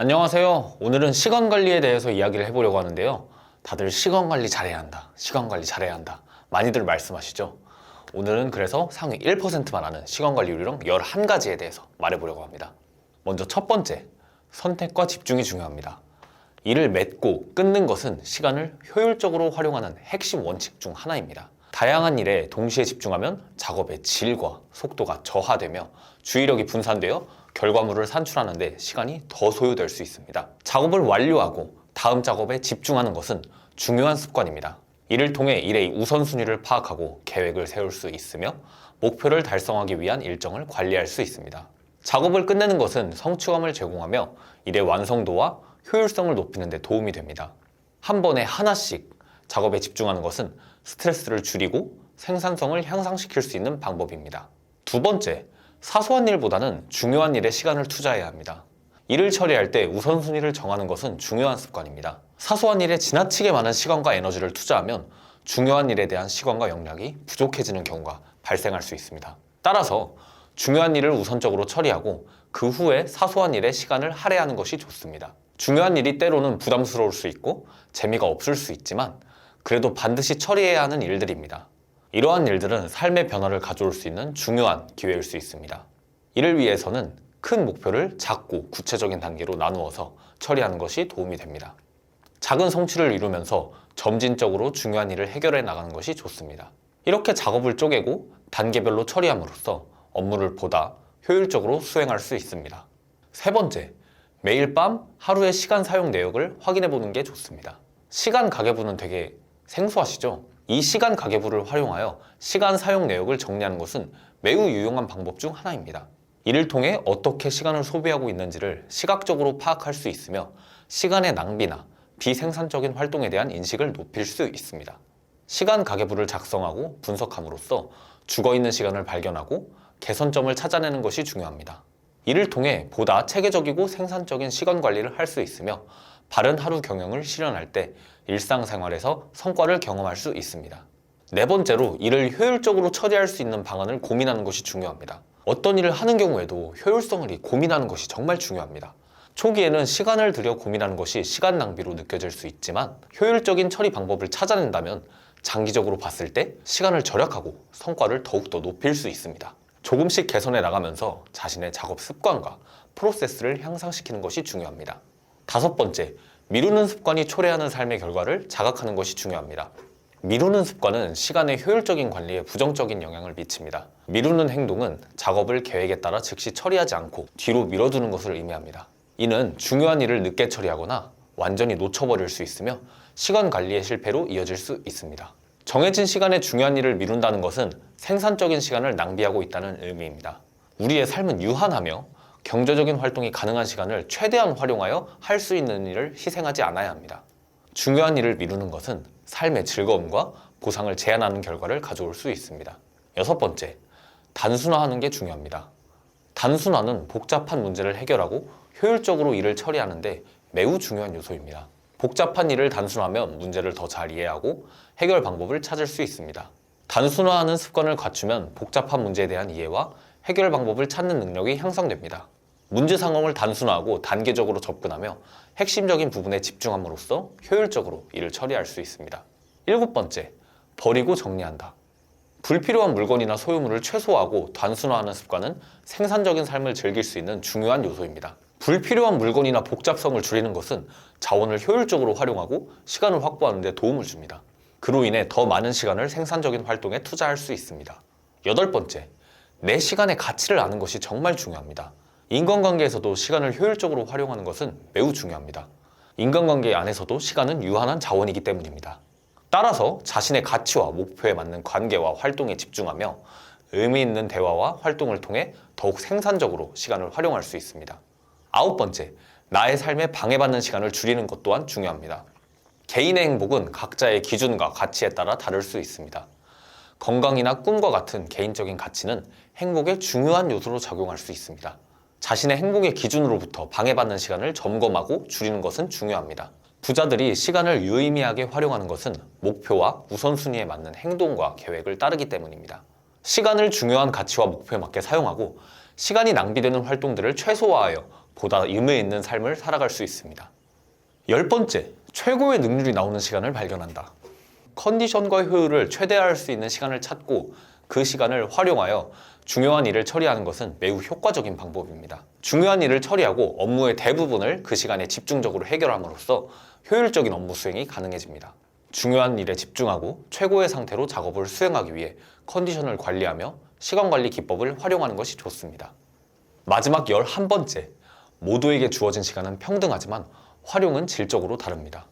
안녕하세요. 오늘은 시간 관리에 대해서 이야기를 해보려고 하는데요. 다들 시간 관리 잘해야 한다. 시간 관리 잘해야 한다. 많이들 말씀하시죠? 오늘은 그래서 상위 1%만 아는 시간 관리 요령 11가지에 대해서 말해보려고 합니다. 먼저 첫 번째, 선택과 집중이 중요합니다. 일을 맺고 끊는 것은 시간을 효율적으로 활용하는 핵심 원칙 중 하나입니다. 다양한 일에 동시에 집중하면 작업의 질과 속도가 저하되며 주의력이 분산되어 결과물을 산출하는데 시간이 더 소요될 수 있습니다. 작업을 완료하고 다음 작업에 집중하는 것은 중요한 습관입니다. 이를 통해 일의 우선순위를 파악하고 계획을 세울 수 있으며 목표를 달성하기 위한 일정을 관리할 수 있습니다. 작업을 끝내는 것은 성취감을 제공하며 일의 완성도와 효율성을 높이는 데 도움이 됩니다. 한 번에 하나씩 작업에 집중하는 것은 스트레스를 줄이고 생산성을 향상시킬 수 있는 방법입니다. 두 번째, 사소한 일보다는 중요한 일에 시간을 투자해야 합니다. 일을 처리할 때 우선순위를 정하는 것은 중요한 습관입니다. 사소한 일에 지나치게 많은 시간과 에너지를 투자하면 중요한 일에 대한 시간과 역량이 부족해지는 경우가 발생할 수 있습니다. 따라서 중요한 일을 우선적으로 처리하고 그 후에 사소한 일에 시간을 할애하는 것이 좋습니다. 중요한 일이 때로는 부담스러울 수 있고 재미가 없을 수 있지만 그래도 반드시 처리해야 하는 일들입니다. 이러한 일들은 삶의 변화를 가져올 수 있는 중요한 기회일 수 있습니다. 이를 위해서는 큰 목표를 작고 구체적인 단계로 나누어서 처리하는 것이 도움이 됩니다. 작은 성취를 이루면서 점진적으로 중요한 일을 해결해 나가는 것이 좋습니다. 이렇게 작업을 쪼개고 단계별로 처리함으로써 업무를 보다 효율적으로 수행할 수 있습니다. 세 번째, 매일 밤 하루의 시간 사용 내역을 확인해 보는 게 좋습니다. 시간 가계부는 되게 생소하시죠? 이 시간 가계부를 활용하여 시간 사용 내역을 정리하는 것은 매우 유용한 방법 중 하나입니다. 이를 통해 어떻게 시간을 소비하고 있는지를 시각적으로 파악할 수 있으며 시간의 낭비나 비생산적인 활동에 대한 인식을 높일 수 있습니다. 시간 가계부를 작성하고 분석함으로써 죽어 있는 시간을 발견하고 개선점을 찾아내는 것이 중요합니다. 이를 통해 보다 체계적이고 생산적인 시간 관리를 할 수 있으며 바른 하루 경영을 실현할 때 일상생활에서 성과를 경험할 수 있습니다. 네 번째로 일을 효율적으로 처리할 수 있는 방안을 고민하는 것이 중요합니다. 어떤 일을 하는 경우에도 효율성을 고민하는 것이 정말 중요합니다. 초기에는 시간을 들여 고민하는 것이 시간 낭비로 느껴질 수 있지만 효율적인 처리 방법을 찾아낸다면 장기적으로 봤을 때 시간을 절약하고 성과를 더욱더 높일 수 있습니다. 조금씩 개선해 나가면서 자신의 작업 습관과 프로세스를 향상시키는 것이 중요합니다. 다섯 번째, 미루는 습관이 초래하는 삶의 결과를 자각하는 것이 중요합니다. 미루는 습관은 시간의 효율적인 관리에 부정적인 영향을 미칩니다. 미루는 행동은 작업을 계획에 따라 즉시 처리하지 않고 뒤로 미뤄두는 것을 의미합니다. 이는 중요한 일을 늦게 처리하거나 완전히 놓쳐버릴 수 있으며 시간 관리의 실패로 이어질 수 있습니다. 정해진 시간에 중요한 일을 미룬다는 것은 생산적인 시간을 낭비하고 있다는 의미입니다. 우리의 삶은 유한하며 경제적인 활동이 가능한 시간을 최대한 활용하여 할 수 있는 일을 희생하지 않아야 합니다. 중요한 일을 미루는 것은 삶의 즐거움과 보상을 제한하는 결과를 가져올 수 있습니다. 여섯 번째, 단순화하는 게 중요합니다. 단순화는 복잡한 문제를 해결하고 효율적으로 일을 처리하는데 매우 중요한 요소입니다. 복잡한 일을 단순화하면 문제를 더 잘 이해하고 해결 방법을 찾을 수 있습니다. 단순화하는 습관을 갖추면 복잡한 문제에 대한 이해와 해결 방법을 찾는 능력이 향상됩니다. 문제 상황을 단순화하고 단계적으로 접근하며 핵심적인 부분에 집중함으로써 효율적으로 일을 처리할 수 있습니다. 일곱 번째, 버리고 정리한다. 불필요한 물건이나 소유물을 최소화하고 단순화하는 습관은 생산적인 삶을 즐길 수 있는 중요한 요소입니다. 불필요한 물건이나 복잡성을 줄이는 것은 자원을 효율적으로 활용하고 시간을 확보하는 데 도움을 줍니다. 그로 인해 더 많은 시간을 생산적인 활동에 투자할 수 있습니다. 여덟 번째, 내 시간의 가치를 아는 것이 정말 중요합니다. 인간관계에서도 시간을 효율적으로 활용하는 것은 매우 중요합니다. 인간관계 안에서도 시간은 유한한 자원이기 때문입니다. 따라서 자신의 가치와 목표에 맞는 관계와 활동에 집중하며 의미 있는 대화와 활동을 통해 더욱 생산적으로 시간을 활용할 수 있습니다. 아홉 번째, 나의 삶에 방해받는 시간을 줄이는 것 또한 중요합니다. 개인의 행복은 각자의 기준과 가치에 따라 다를 수 있습니다. 건강이나 꿈과 같은 개인적인 가치는 행복의 중요한 요소로 작용할 수 있습니다. 자신의 행복의 기준으로부터 방해받는 시간을 점검하고 줄이는 것은 중요합니다. 부자들이 시간을 유의미하게 활용하는 것은 목표와 우선순위에 맞는 행동과 계획을 따르기 때문입니다. 시간을 중요한 가치와 목표에 맞게 사용하고 시간이 낭비되는 활동들을 최소화하여 보다 의미 있는 삶을 살아갈 수 있습니다. 열 번째, 최고의 능률이 나오는 시간을 발견한다. 컨디션과 효율을 최대화할 수 있는 시간을 찾고 그 시간을 활용하여 중요한 일을 처리하는 것은 매우 효과적인 방법입니다. 중요한 일을 처리하고 업무의 대부분을 그 시간에 집중적으로 해결함으로써 효율적인 업무 수행이 가능해집니다. 중요한 일에 집중하고 최고의 상태로 작업을 수행하기 위해 컨디션을 관리하며 시간 관리 기법을 활용하는 것이 좋습니다. 마지막 11번째. 모두에게 주어진 시간은 평등하지만 활용은 질적으로 다릅니다.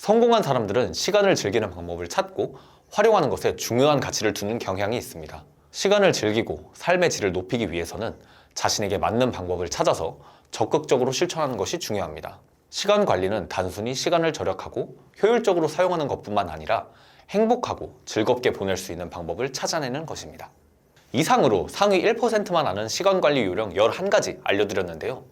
성공한 사람들은 시간을 즐기는 방법을 찾고 활용하는 것에 중요한 가치를 두는 경향이 있습니다. 시간을 즐기고 삶의 질을 높이기 위해서는 자신에게 맞는 방법을 찾아서 적극적으로 실천하는 것이 중요합니다. 시간 관리는 단순히 시간을 절약하고 효율적으로 사용하는 것뿐만 아니라 행복하고 즐겁게 보낼 수 있는 방법을 찾아내는 것입니다. 이상으로 상위 1%만 아는 시간 관리 요령 11가지 알려드렸는데요.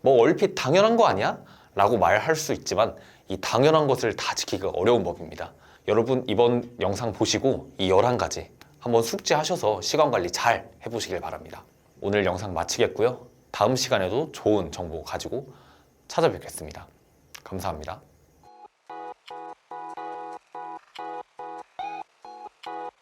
뭐 얼핏 당연한 거 아니야? 라고 말할 수 있지만 이 당연한 것을 다 지키기가 어려운 법입니다. 여러분 이번 영상 보시고 이 11가지 한번 숙지하셔서 시간 관리 잘 해보시길 바랍니다. 오늘 영상 마치겠고요. 다음 시간에도 좋은 정보 가지고 찾아뵙겠습니다. 감사합니다.